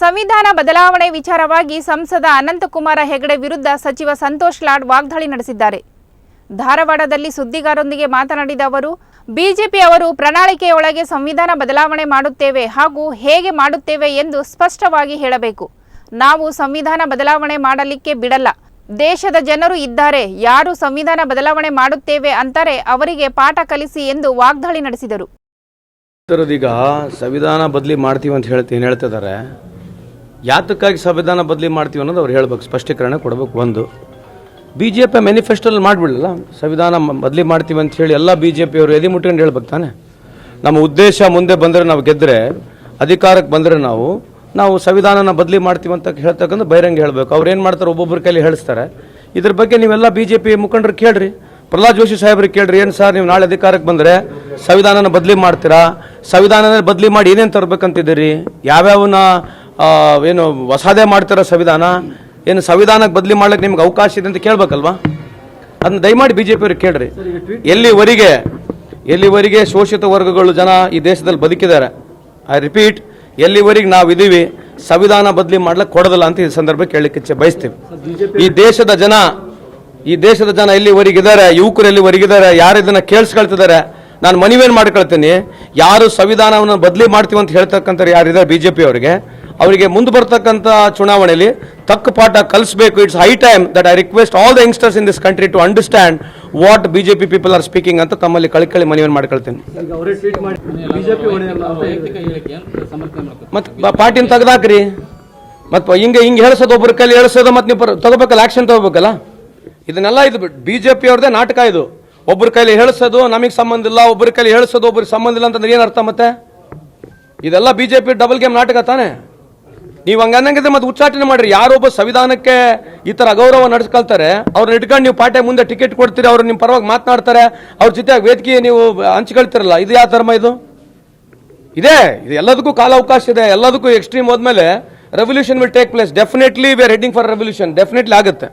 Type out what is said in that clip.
ಸಂವಿಧಾನ ಬದಲಾವಣೆ ವಿಚಾರವಾಗಿ ಸಂಸದ ಅನಂತಕುಮಾರ ಹೆಗಡೆ ವಿರುದ್ಧ ಸಚಿವ ಸಂತೋಷ್ ಲಾಡ್ ವಾಗ್ದಾಳಿ ನಡೆಸಿದ್ದಾರೆ. ಧಾರವಾಡದಲ್ಲಿ ಸುದ್ದಿಗಾರರೊಂದಿಗೆ ಮಾತನಾಡಿದ ಅವರು, ಬಿಜೆಪಿ ಅವರು ಪ್ರಣಾಳಿಕೆಯೊಳಗೆ ಸಂವಿಧಾನ ಬದಲಾವಣೆ ಮಾಡುತ್ತೇವೆ ಹಾಗೂ ಹೇಗೆ ಮಾಡುತ್ತೇವೆ ಎಂದು ಸ್ಪಷ್ಟವಾಗಿ ಹೇಳಬೇಕು. ನಾವು ಸಂವಿಧಾನ ಬದಲಾವಣೆ ಮಾಡಲಿಕ್ಕೆ ಬಿಡಲ್ಲ. ದೇಶದ ಜನರು ಇದ್ದಾರೆ, ಯಾರು ಸಂವಿಧಾನ ಬದಲಾವಣೆ ಮಾಡುತ್ತೇವೆ ಅಂತಾರೆ ಅವರಿಗೆ ಪಾಠ ಕಲಿಸಿ ಎಂದು ವಾಗ್ದಾಳಿ ನಡೆಸಿದರು. ಸಂವಿಧಾನ ಬದಲಿ ಮಾಡ್ತೀವಿ ಅಂತ ಹೇಳ್ತೀನಿ ಹೇಳ್ತಿದ್ದಾರೆ. ಯಾತಕ್ಕಾಗಿ ಸಂವಿಧಾನ ಬದಲಿ ಮಾಡ್ತೀವಿ ಅನ್ನೋದು ಅವ್ರು ಹೇಳ್ಬೇಕು, ಸ್ಪಷ್ಟೀಕರಣ ಕೊಡಬೇಕು ಒಂದು. ಬಿ ಜೆ ಪಿ ಮ್ಯಾನಿಫೆಸ್ಟೋಲ್ಲಿ ಮಾಡಿಬಿಡಲ್ಲ ಸಂವಿಧಾನ ಬದಲಿ ಮಾಡ್ತೀವಿ ಅಂತ ಹೇಳಿ ಎಲ್ಲ ಬಿ ಜೆ ಪಿಯವರು ಎದೆ ಮುಟ್ಕೊಂಡು ಹೇಳ್ಬೇಕು ತಾನೆ. ನಮ್ಮ ಉದ್ದೇಶ ಮುಂದೆ ಬಂದರೆ ನಾವು ಗೆದ್ದರೆ ಅಧಿಕಾರಕ್ಕೆ ಬಂದರೆ ನಾವು ನಾವು ಸಂವಿಧಾನನ ಬದಲಿ ಮಾಡ್ತೀವಿ ಅಂತ ಹೇಳ್ತಕ್ಕಂಥ ಬಹಿರಂಗ ಹೇಳಬೇಕು. ಅವ್ರು ಏನು ಮಾಡ್ತಾರೆ ಒಬ್ಬೊಬ್ಬರ ಕೈಲಿ ಹೇಳಿಸ್ತಾರೆ. ಇದ್ರ ಬಗ್ಗೆ ನೀವೆಲ್ಲ ಬಿ ಜೆ ಪಿ ಮುಖಂಡರು ಕೇಳ್ರಿ. ಪ್ರಹ್ಲಾದ್ ಜೋಶಿ ಸಾಹೇಬ್ರಿಗೆ ಕೇಳ್ರಿ, ಏನು ಸರ್ ನೀವು ನಾಳೆ ಅಧಿಕಾರಕ್ಕೆ ಬಂದರೆ ಸಂವಿಧಾನನ ಬದಲಿ ಮಾಡ್ತೀರಾ? ಸಂವಿಧಾನನ ಬದಲಿ ಮಾಡಿ ಏನೇನು ತರಬೇಕಂತಿದ್ದೀರಿ? ಯಾವ್ಯಾವನ್ನ ಏನು ಹೊಸದೇ ಮಾಡ್ತಿರೋ ಸಂವಿಧಾನ ಏನು ಸಂವಿಧಾನಕ್ಕೆ ಬದಲಿ ಮಾಡ್ಲಿಕ್ಕೆ ನಿಮ್ಗೆ ಅವಕಾಶ ಇದೆ ಅಂತ ಕೇಳ್ಬೇಕಲ್ವಾ? ಅದನ್ನ ದಯಮಾಡಿ ಬಿ ಜೆ ಪಿಯವ್ರಿಗೆ ಕೇಳ್ರಿ ಎಲ್ಲಿವರೆಗೆ ಎಲ್ಲಿವರೆಗೆ ಶೋಷಿತ ವರ್ಗಗಳು ಜನ ಈ ದೇಶದಲ್ಲಿ ಬದುಕಿದ್ದಾರೆ? ಐ ರಿಪೀಟ್ ಎಲ್ಲಿವರೆಗೆ ನಾವು ಇದೀವಿ ಸಂವಿಧಾನ ಬದಲಿ ಮಾಡ್ಲಿಕ್ಕೆ ಕೊಡೋದಿಲ್ಲ ಅಂತ ಈ ಸಂದರ್ಭ ಕೇಳಲಿಕ್ಕೆ ಇಚ್ಛೆ ಬಯಸ್ತೀವಿ. ಈ ದೇಶದ ಜನ ಈ ದೇಶದ ಜನ ಎಲ್ಲಿವರೆಗಿದ್ದಾರೆ ಯುವಕರು ಎಲ್ಲಿವರೆಗಿದ್ದಾರೆ ಯಾರು ಇದನ್ನ ಕೇಳಿಸ್ಕೊಳ್ತಿದ್ದಾರೆ ನಾನು ಮನವಿಯನ್ನು ಮಾಡ್ಕೊಳ್ತೀನಿ. ಯಾರು ಸಂವಿಧಾನವನ್ನು ಬದಲಿ ಮಾಡ್ತೀವಿ ಅಂತ ಹೇಳ್ತಕ್ಕಂಥ ಯಾರಿದ್ದಾರೆ? ಬಿ ಜೆ ಪಿ ಅವರಿಗೆ. ಅವರಿಗೆ ಮುಂದೆ ಬರ್ತಕ್ಕಂಥ ಚುನಾವಣೆಯಲ್ಲಿ ತಕ್ಕ ಪಾಠ ಕಲಿಸಬೇಕು. It's high time that I request all the youngsters in this country to understand what B J P people are speaking ಅಂತ ತಮ್ಮಲ್ಲಿ ಕಳಿಕಳಿ ಮನವಿ ಮಾಡ್ಕೊಳ್ತೀನಿ. ಮತ್ತೆ ಪಾರ್ಟಿನ ತೆಗ್ದಾಕ್ರಿ. ಮತ್ತೆ ಹಿಂಗೆ ಹಿಂಗೆ ಹೇಳ್ಸೋದು ಒಬ್ಬರ ಕೈಲಿ ಹೇಳ್ಸೋದು ಮತ್ತೆ ನೀವು ತಗೋಬೇಕಲ್ಲ ಆಕ್ಷನ್ ತಗೋಬೇಕಲ್ಲ? ಇದನ್ನೆಲ್ಲ ಇದು ಬಿ ಜೆ ಪಿ ಅವ್ರದೇ ನಾಟಕ ಇದು. ಒಬ್ಬರ ಕೈಲಿ ಹೇಳ್ಸೋದು ನಮಗೆ ಸಂಬಂಧ ಇಲ್ಲ ಒಬ್ಬರ ಕೈಲಿ ಹೇಳ್ಸೋದು ಒಬ್ಬರಿಗೆ ಸಂಬಂಧ ಇಲ್ಲ ಅಂತಂದ್ರೆ ಏನು ಅರ್ಥ ಮತ್ತೆ? ಇದೆಲ್ಲ B J P double game ನಾಟಕ ತಾನೆ? ನೀವು ಹಂಗನ್ನಂಗಿದ್ರೆ ಮತ್ತೆ ಉಚ್ಚಾಟನೆ ಮಾಡ್ರಿ. ಯಾರೊಬ್ಬ ಸಂವಿಧಾನಕ್ಕೆ ಈ ತರ ಅಗೌರವ ನಡೆಸ್ಕೊಳ್ತಾರೆ, ಅವ್ರನ್ನ ಇಟ್ಕೊಂಡು ನೀವು ಪಾರ್ಟಿ ಮುಂದೆ ಟಿಕೆಟ್ ಕೊಡ್ತೀರಿ, ಅವ್ರು ನಿಮ್ಮ ಪರವಾಗಿ ಮಾತನಾಡ್ತಾರೆ, ಅವ್ರ ಜೊತೆ ವೇದಿಕೆ ನೀವು ಹಂಚ್ಕೊಳ್ತಿರಲ್ಲ, ಇದು ಯಾವ ಧರ್ಮ ಇದು? ಇದೆ, ಇದು ಎಲ್ಲದಕ್ಕೂ ಕಾಲಾವಕಾಶ ಇದೆ, ಎಲ್ಲದಕ್ಕೂ ಎಕ್ಸ್ಟ್ರೀಮ್ ಹೋದ್ಮೇಲೆ revolution will take place definitely we are heading for revolution definitely ಆಗುತ್ತೆ.